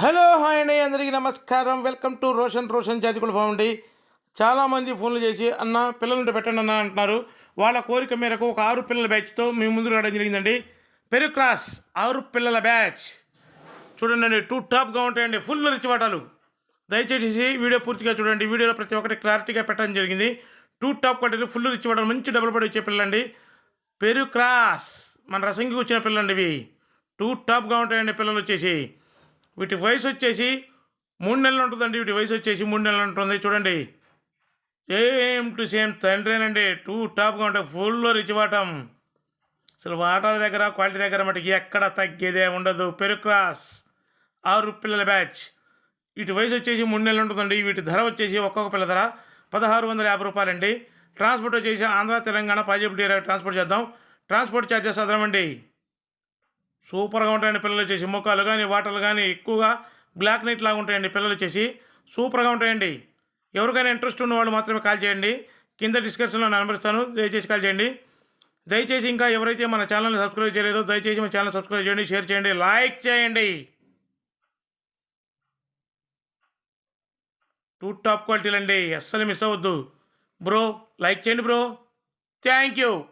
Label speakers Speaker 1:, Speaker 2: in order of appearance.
Speaker 1: Hello hi అండి. అందరికీ నమస్కారం. Welcome to Roshan Roshan Jathikula farm చాలామంది ఫోన్లు చేసి అన్న పిల్లలుంటే పెట్టండి అన్న అంటున్నారు. వాళ్ళ కోరిక మేరకు ఒక ఆరు పిల్లల బ్యాచ్తో మేము ముందు రావడం జరిగిందండి. పెరుక్రాస్ ఆరు పిల్లల బ్యాచ్. చూడండి టూ టాప్గా ఉంటాయండి ఫుల్ రిచ్ వాటాలు. దయచేసి వీడియో పూర్తిగా చూడండి. వీడియోలో ప్రతి ఒక్కటి క్లారిటీగా పెట్టడం జరిగింది. టూ టాప్ కంటే ఫుల్ రిచ్ వాటాలు మంచి డబుల్ పడి వచ్చే పిల్లలండి. పెరుక్రాస్ మన రసంగికి వచ్చిన పిల్లలండి ఇవి. టూ టాప్గా ఉంటాయండి పిల్లలు వచ్చేసి. వీటి వయసు వచ్చేసి మూడు నెలలు ఉంటుందండి. వీటి వయసు వచ్చేసి మూడు నెలలు ఉంటుంది. చూడండి. సేమ్ టు సేమ్ తండ్రేనండి. టూ టాప్గా ఉంటాయి ఫుల్ రిచ్ వాటం. అసలు వాటాల దగ్గర క్వాలిటీ దగ్గర మటుకి ఎక్కడ తగ్గేదే ఉండదు. పెరుక్రాస్ ఆరు పిల్లల బ్యాచ్. వీటి వయసు వచ్చేసి మూడు నెలలు ఉంటుందండి. వీటి ధర వచ్చేసి ఒక్కొక్క పిల్ల ధర పదహారు వందల యాభై రూపాయలండి. ట్రాన్స్పోర్ట్ వచ్చేసి ఆంధ్ర తెలంగాణ పాజిబిలిటీ ట్రాన్స్పోర్ట్ చేద్దాం. ట్రాన్స్పోర్ట్ ఛార్జెస్ అదనమండి. సూపర్గా ఉంటాయండి పిల్లలు వచ్చేసి ముఖాలు కానీ వాటర్లు కానీ ఎక్కువగా బ్లాక్ నైట్ లాగా ఉంటాయండి పిల్లలు వచ్చేసి సూపర్గా ఉంటాయండి. ఎవరికైనా ఇంట్రెస్ట్ ఉన్న వాళ్ళు మాత్రమే కాల్ చేయండి. కింద డిస్క్రిప్షన్లో నెంబర్ దయచేసి కాల్ చేయండి. దయచేసి ఇంకా ఎవరైతే మన ఛానల్ని సబ్స్క్రైబ్ చేయలేదో దయచేసి మన ఛానల్ సబ్స్క్రైబ్ చేయండి షేర్ చేయండి లైక్ చేయండి. టూ టాప్ క్వాలిటీలు అండి అస్సలు మిస్ అవ్వద్దు. బ్రో లైక్ చేయండి బ్రో. Thank you.